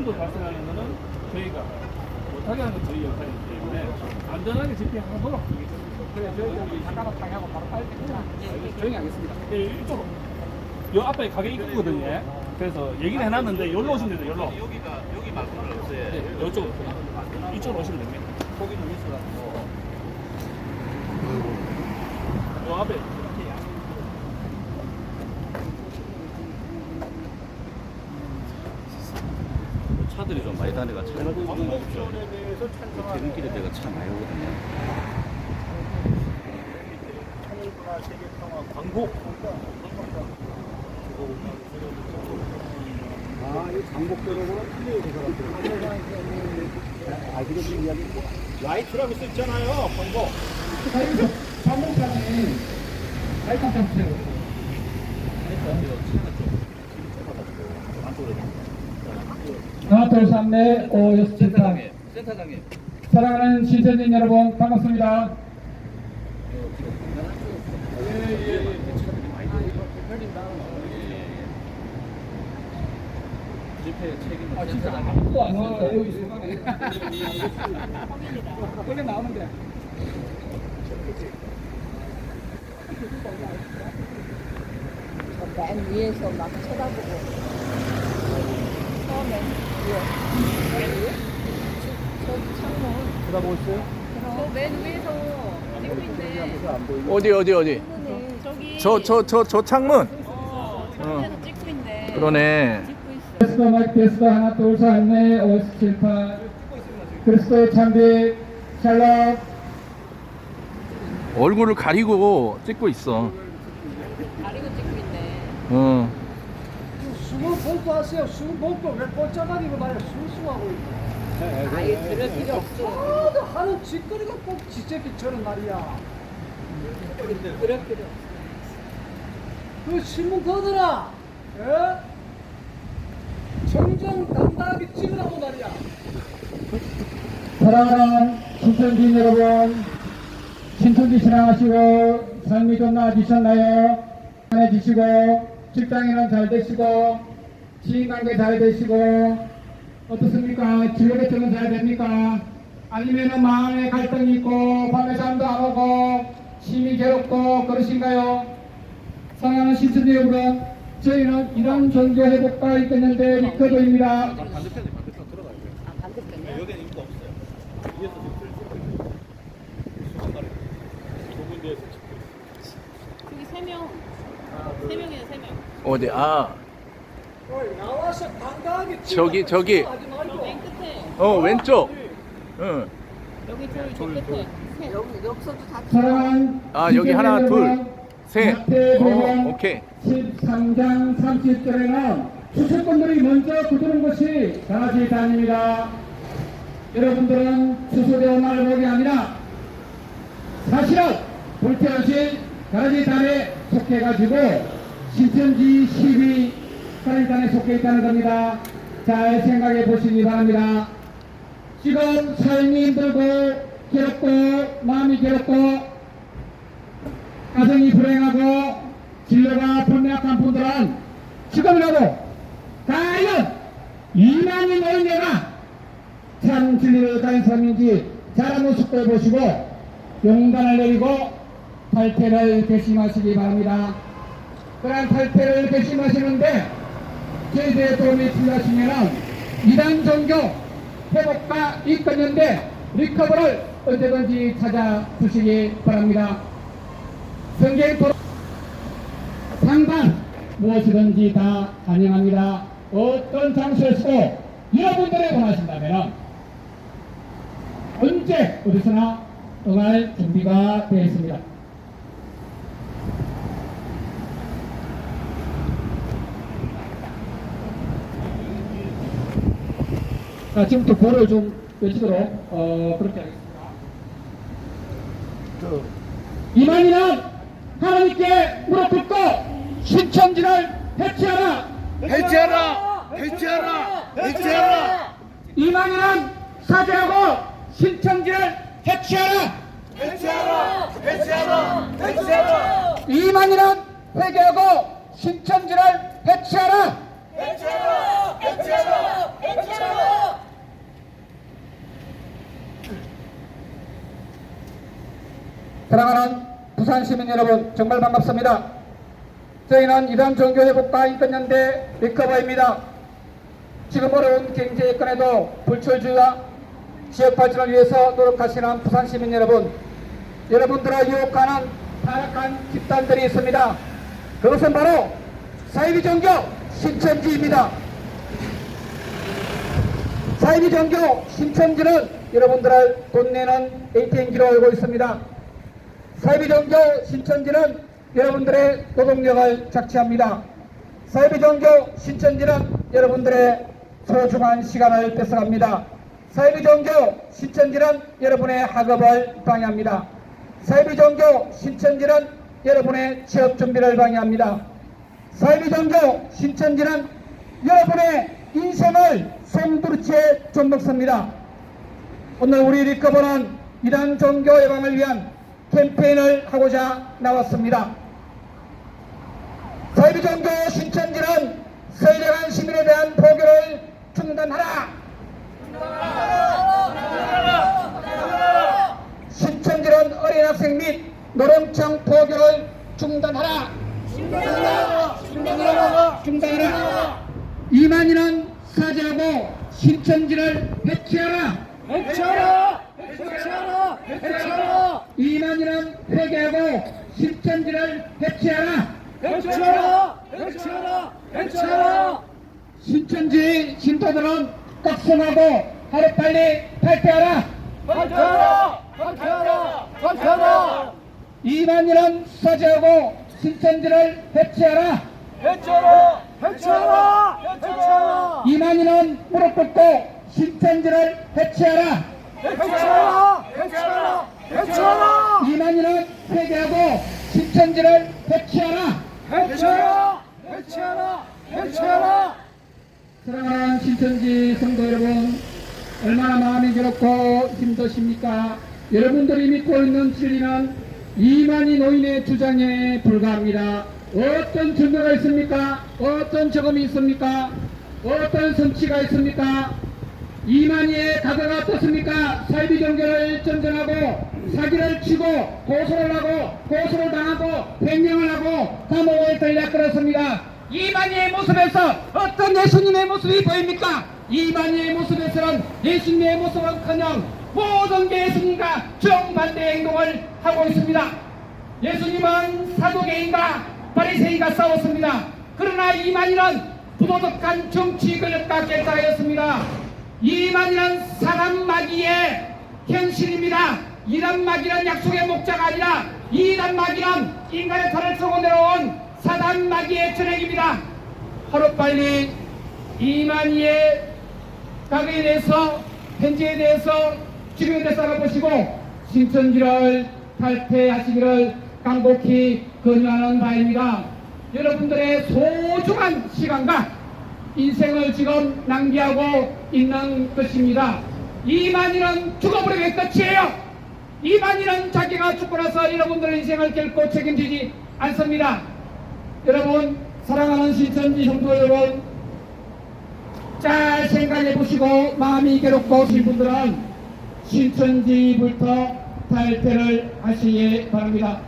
충돌 발생하는 것은 저희가 못하게 하는 건 저희 역할이기 때문에 안전하게 집행하도록 하겠습니다. 그래 저희 잠깐만 방해하고 바로 빨리 그냥 조용히 하겠습니다. 네, 이쪽으로. 요 앞에 가게 있거든요. 그래서 얘기를 해놨는데 여기로 오시면 돼요. 여기로. 여기가 여기 말고는 없어요. 네, 이쪽으로. 이쪽으로 오시면 됩니다. 거기는 있어가지고. 요 앞에. 많이 다니가 차. 퇴근길에 내가 차 많이 오거든요. 광복. 아, 이 광복도로는 틀려요, 그 사람들. 아, 이야기. 라이트라고 써 있잖아요, 광복. 광복장에 라이트 주세요. 넷, 오, 여섯, 칠, 팔. 센터장님, 센터장님. 사랑하는 신천진 여러분, 반갑습니다. 아, 진짜. 아무도 안 와. 나오는데. 맨 위에서 막 쳐다보고 처음엔 위에 저 창문 쳐다보고 있어요? 저 맨 위에서 찍고 있네 어디 어디 어디? 창문에 저기 저 저 저 저 창문? 어. 창문에서 찍고 있네 그러네. 찍고 있어 테스트 마이크 테스트 하나 둘셋 넷 오십 칠 팔. 그리스도의 참비 샬롬 얼굴을 가리고 찍고 있어. 가리고 찍고 있네. 어 숨을 볼거 하세요. 숨 먹고 왜 꼴짝거리고 말이야. 있고. 아예 들을 필요 없어 하도 하는 짓거리가 꼭 지새끼처럼 말이야. 들을 필요 없어 그 신문 거더라. 예? 정정 당당하게 찍으라고 말이야. 사랑하는 신천지 여러분 신천지 신앙하시고 삶이 좀 나아지셨나요? 편해지시고 직장에는 잘 되시고 지인관계 잘 되시고 어떻습니까? 진로개통은 잘 됩니까? 아니면은 마음에 갈등이 있고 밤에 잠도 안 오고 심히 괴롭고 그러신가요? 사랑하는 신천지 여러분 저희는 이런 종교 회복과 있겠는데 리커버입니다 반대편에 반대편 들어가야 돼요. 아 반대편에 여기는 인구 없어요. 위에서 지금 수상가래. 두 군데에서 찍고 있어요. 저기 세 명 세 명이야 세명 어디 아 어이, 나와서 당당하게 저기, 저기. 맨 끝에 어 왼쪽 응. 여기 저기 저 끝에 세 여기 여기서도 다 사랑하는 아, 여기 하나, 둘, 셋. 어, 오케이. 13장 30절에는 수수꾼들이 먼저 굳는 것이 강아지 단입니다. 여러분들은 수수대원 말목이 아니라 사실은 불태우신 강아지 단에 속해가지고 신천지 12강 아지 단에 속해 있다는 겁니다. 잘 생각해 보시기 바랍니다. 지금 삶이 힘들고 괴롭고 마음이 괴롭고 가정이 불행하고 진로가 불명확한 분들은 지금이라도 과연 이만희 노인네가 참 진리를 가진 사람인지 잘 한번 숙고해 보시고 용단을 내리고 탈퇴를 결심하시기 바랍니다. 그러한 탈퇴를 결심하시는데 저희들의 도움이 필요하시면 이단 종교 회복과 이끌는데 리커버를 언제든지 찾아주시기 바랍니다. 성경 토론 상담 무엇이든지 다 환영합니다. 어떤 장소에서도 여러분들이 원하신다면 언제 어디서나 응할 준비가 되어 있습니다. 자, 지금부터 고를 좀 외치도록 어, 그렇게 하겠습니다. 이만희는 하나님께 무릎 꿇고 신천지를 해체하라. 해체하라! 해체하라! 해체하라! 이만희는 사죄하고 신천지를 해체하라. 해체하라! 해체하라! 해체하라! 이만희는 회개하고 신천지를 해체하라. 해체하라! 사랑하는 부산 시민 여러분 정말 반갑습니다. 저희는 이단 종교 회복과 인권연대 리커버입니다. 지금 어려운 경제 여건에도 불철주와 지역 발전을 위해서 노력하시는 부산 시민 여러분, 여러분들을 유혹하는 타락한 집단들이 있습니다. 그것은 바로 사이비 종교 신천지입니다. 사이비 종교 신천지는 여러분들을 돈 내는 ATM기로 알고 있습니다. 사이비 종교 신천지는 여러분들의 노동력을 착취합니다. 사이비 종교 신천지는 여러분들의 소중한 시간을 뺏어갑니다. 사이비 종교 신천지는 여러분의 학업을 방해합니다. 사이비 종교 신천지는 여러분의 취업 준비를 방해합니다. 사이비 종교 신천지는 여러분의 인생을 송두리째 좀 먹습니다. 오늘 우리 리커버는 이단 종교 예방을 위한 캠페인을 하고자 나왔습니다. 사이비 종교 신천지는 선량한 시민에 대한 포교를 중단하라! 신천지는 어린 학생 및 노령층 포교를 중단하라! 중단하라! 중단하라! 이만희는 사죄하고 신천지를 해체하라! 해체하라! 해체하라! 해체하라! 이만희는 회개하고 신천지를 해체하라! 해체하라! 해체하라! 해체하라! 신천지 신도들은 각성하고 하루빨리 탈퇴하라! 탈퇴하라! 탈퇴하라! 탈퇴하라! 이만희는 사죄하고 신천지를 해체하라! 해체하라! 해체하라! 해체하라! 이만희는 무릎 꿇고 신천지를 해체하라! 해체하라! 해체하라! 해체하라! 이만희는 회개하고 신천지를 해체하라! 해체하라! 해체하라! 해체하라! 사랑하는 신천지 성도 여러분, 얼마나 마음이 괴롭고 힘드십니까? 여러분들이 믿고 있는 진리는 이만희 노인의 주장에 불과합니다. 어떤 증거가 있습니까? 어떤 적음이 있습니까? 어떤 성취가 있습니까? 이만희의 가가가 어떻습니까? 사이비 종교를 전전하고 사기를 치고 고소를 하고 고소를 당하고 변명을 하고 감옥을 들려 끌었습니다. 이만희의 모습에서 어떤 예수님의 모습이 보입니까? 이만희의 모습에서는 예수님의 모습은커녕 모든 게 예수님과 정반대 행동을 하고 있습니다. 예수님은 사도계인과 바리새인과 싸웠습니다. 그러나 이만희는 부도덕한 정치 권력과 결사하였습니다. 이만희는 사람 마귀의 현실입니다. 이란 마귀는 약속의 목자가 아니라 이란 마귀는 인간의 탈을 쏘고 내려온 사단 마귀의 전액입니다. 하루빨리 이만희의 가게에 대해서 현재에 대해서 지금에 대해서 알아보시고 신천지를 탈퇴하시기를 간곡히 권유하는 바입니다. 여러분들의 소중한 시간과 인생을 지금 낭비하고 있는 것입니다. 이만희는 죽어버리면 끝이에요. 이만희는 자기가 죽고 나서 여러분들의 인생을 결코 책임지지 않습니다. 여러분 사랑하는 신천지 성도 여러분 잘 생각해 보시고 마음이 괴롭고 하신 분들은 신천지부터 탈퇴를 하시기 바랍니다.